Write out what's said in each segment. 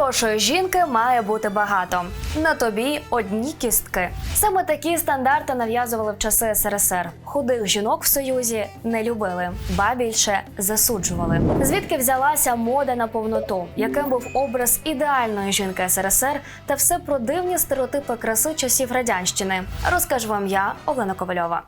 Хорошої жінки має бути багато. На тобі одні кістки. Саме такі стандарти нав'язували в часи СРСР. Худих жінок в союзі не любили, ба більше засуджували. Звідки взялася мода на повноту, яким був образ ідеальної жінки СРСР та все про дивні стереотипи краси часів радянщини. Розкажу вам я, Олена Ковальова.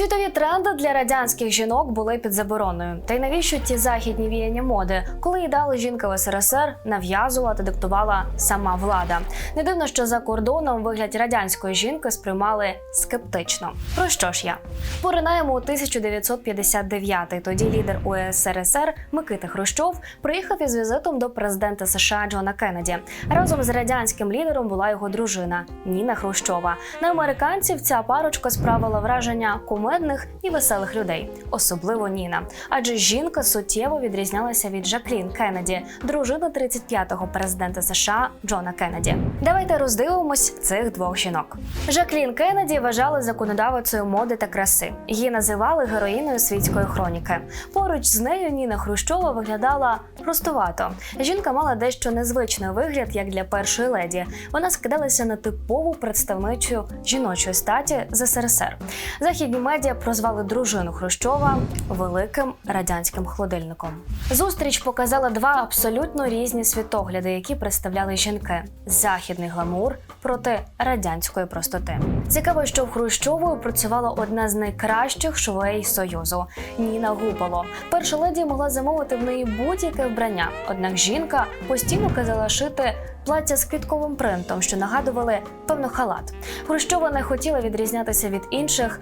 Світові тренди для радянських жінок були під забороною. Та й навіщо ті західні віяння моди, коли ідеали жінки в СРСР нав'язувала та диктувала сама влада? Не дивно, що за кордоном вигляд радянської жінки сприймали скептично. Про що ж я? Поринаємо у 1959-й. Тоді лідер УСРСР Микита Хрущов приїхав із візитом до президента США Джона Кеннеді. Разом з радянським лідером була його дружина Ніна Хрущова. На американців ця парочка справила враження кумедних і веселих людей, особливо Ніна. Адже жінка суттєво відрізнялася від Жаклін Кеннеді, дружини 35-го президента США Джона Кеннеді. Давайте роздивимось цих двох жінок. Жаклін Кеннеді вважали законодавицею моди та краси. Її називали героїною світської хроніки. Поруч з нею Ніна Хрущова виглядала простувато. Жінка мала дещо незвичний вигляд, як для першої леді. Вона скидалася на типову представничу жіночої статі з СРСР. Західні медіа прозвали дружину Хрущова великим радянським холодильником. Зустріч показала два абсолютно різні світогляди, які представляли жінки: західний гламур проти радянської простоти. Цікаво, що в Хрущової працювала одна з найкращих швей союзу Ніна Гупало. Перша леді могла замовити в неї будь-яке вбрання. Однак жінка постійно казала шити плаття з квітковим принтом, що нагадували певно халат. Хрущова не хотіла відрізнятися від інших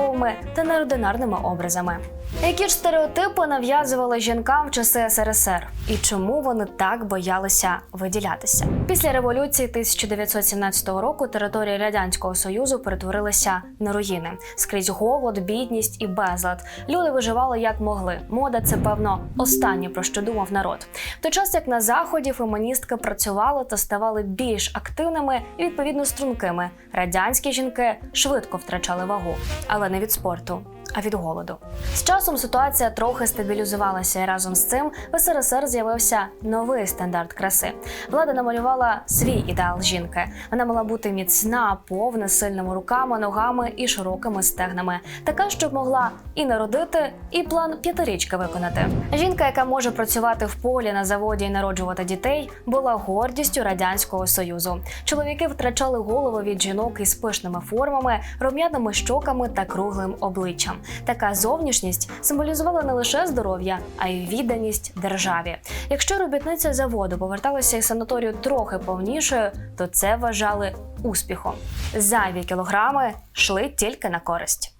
люксовими та неординарними образами. Які ж стереотипи нав'язували жінкам в часи СРСР, і чому вони так боялися виділятися? Після революції 1917 року території радянського союзу перетворилися на руїни скрізь голод, бідність і безлад. Люди виживали як могли. Мода це певно останнє про що думав народ. В той час як на заході феміністки працювали та ставали більш активними і відповідно стрункими. Радянські жінки швидко втрачали вагу, але не від спорту а від голоду. З часом ситуація трохи стабілізувалася, і разом з цим в СРСР з'явився новий стандарт краси. Влада намалювала свій ідеал жінки. Вона мала бути міцна, повна, сильними руками, ногами і широкими стегнами, така, щоб могла і народити, і план п'ятирічки виконати. Жінка, яка може працювати в полі на заводі і народжувати дітей, була гордістю радянського союзу. Чоловіки втрачали голови від жінок із пишними формами, рум'яними щоками та круглим обличчям. Така зовнішність символізувала не лише здоров'я, а й відданість державі. Якщо робітниця заводу поверталася із санаторію трохи повнішою, то це вважали успіхом. Зайві кілограми йшли тільки на користь.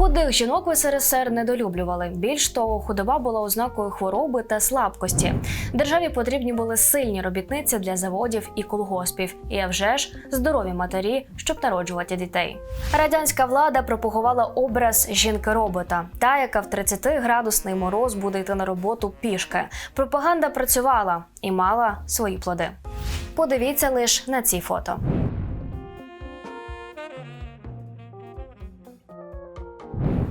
Худих жінок в СРСР недолюблювали. Більш того, худоба була ознакою хвороби та слабкості. Державі потрібні були сильні робітниці для заводів і колгоспів, і а вже ж здорові матері, щоб народжувати дітей. Радянська влада пропагувала образ жінки-робота, та яка в 30-градусний мороз буде йти на роботу пішки. Пропаганда працювала і мала свої плоди. Подивіться лише на ці фото.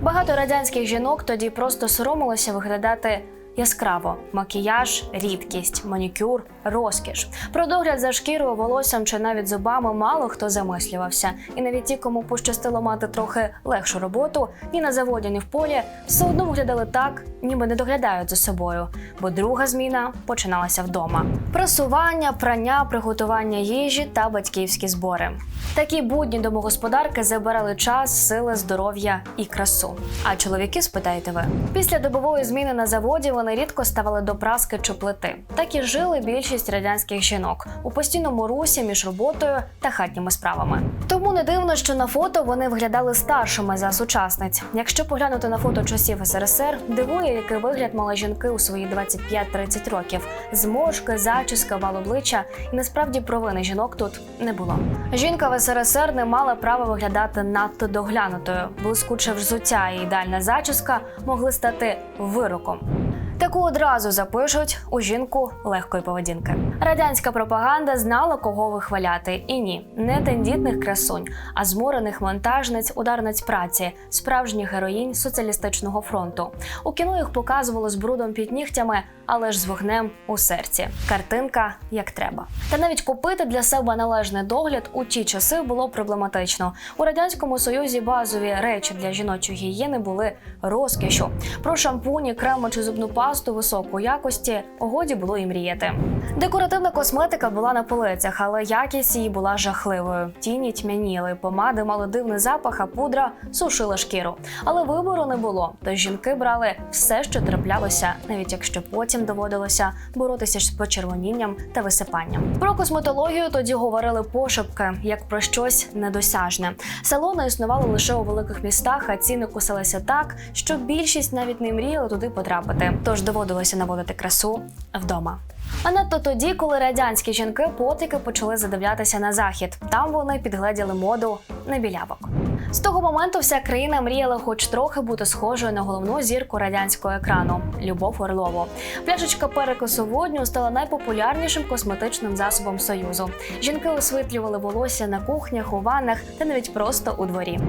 Багато радянських жінок тоді просто соромилося виглядати яскраво: макіяж, рідкість, манікюр, розкіш. Про догляд за шкірою, волоссям чи навіть зубами мало хто замислювався. І навіть ті, кому пощастило мати трохи легшу роботу, ні на заводі, ні в полі, все одно виглядали так, ніби не доглядають за собою. Бо друга зміна починалася вдома: прасування, прання, приготування їжі та батьківські збори. Такі будні домогосподарки забирали час, сили, здоров'я і красу. А чоловіки, спитаєте ви, після добової зміни на заводі вони вони рідко ставали до праски чи плити. Так і жили більшість радянських жінок у постійному русі між роботою та хатніми справами. Тому не дивно, що на фото вони виглядали старшими за сучасниць. Якщо поглянути на фото часів СРСР, дивує, який вигляд мали жінки у свої 25-30 років. Зморшки, зачіска, вал обличчя, і насправді провини жінок тут не було. Жінка в СРСР не мала права виглядати надто доглянутою. Блискуче взуття і ідеальна зачіска могли стати вироком. Таку одразу запишуть у жінку легкої поведінки. Радянська пропаганда знала, кого вихваляти. І ні, не тендітних красунь, а зморених монтажниць, ударниць праці, справжніх героїнь соціалістичного фронту. У кіно їх показували з брудом під нігтями, але ж з вогнем у серці. Картинка як треба. Та навіть купити для себе належний догляд у ті часи було проблематично. У радянському союзі базові речі для жіночої гігієни були розкішу. Про шампуні, креми чи зубну пасту високої якості годі було і мріяти. Декоративна косметика була на полицях, але якість її була жахливою. Тіні тьмяніли, помади мали дивний запах, а пудра сушила шкіру. Але вибору не було. Тож жінки брали все, що траплялося, навіть якщо потім доводилося боротися з почервонінням та висипанням. Про косметологію тоді говорили пошепки, як про щось недосяжне. Салони існували лише у великих містах, а ціни кусалися так, що більшість навіть не мріяли туди потрапити. Тож доводилося наводити красу вдома. А надто тоді, коли радянські жінки потики почали задивлятися на захід. Там вони підгледіли моду на білявок. З того моменту вся країна мріяла, хоч трохи бути схожою на головну зірку радянського екрану Любов Орлову. Пляшечка перекису водню стала найпопулярнішим косметичним засобом союзу. Жінки освітлювали волосся на кухнях, у ваннах та навіть просто у дворі.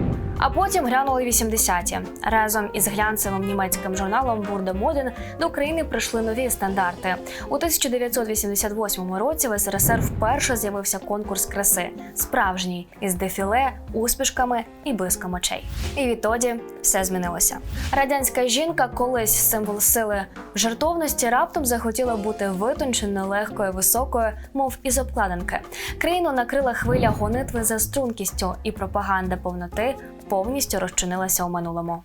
А потім глянули 80-ті. Разом із глянцевим німецьким журналом Бурда Моден до України прийшли нові стандарти. У 1988 році в СРСР вперше з'явився конкурс краси, справжній із дефіле, успішками і блиском очей. І відтоді все змінилося. Радянська жінка, колись символ сили в жартовності, раптом захотіла бути витонченою, легкою, високою, мов із обкладинки. Країну накрила хвиля гонитви за стрункістю, і пропаганда повноти повністю розчинилася у минулому.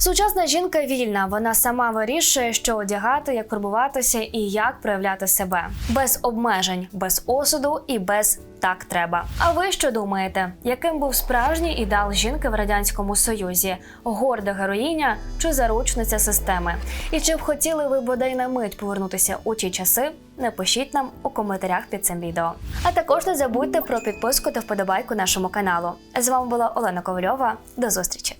Сучасна жінка вільна. Вона сама вирішує, що одягати, як фарбуватися і як проявляти себе без обмежень, без осуду і без так треба. А ви що думаєте, яким був справжній ідеал жінки в радянському союзі? Горда героїня чи заручниця системи? І чи б хотіли ви бодай на мить повернутися у ті часи? Напишіть нам у коментарях під цим відео. А також не забудьте про підписку та вподобайку нашому каналу. З вами була Олена Ковальова. До зустрічі!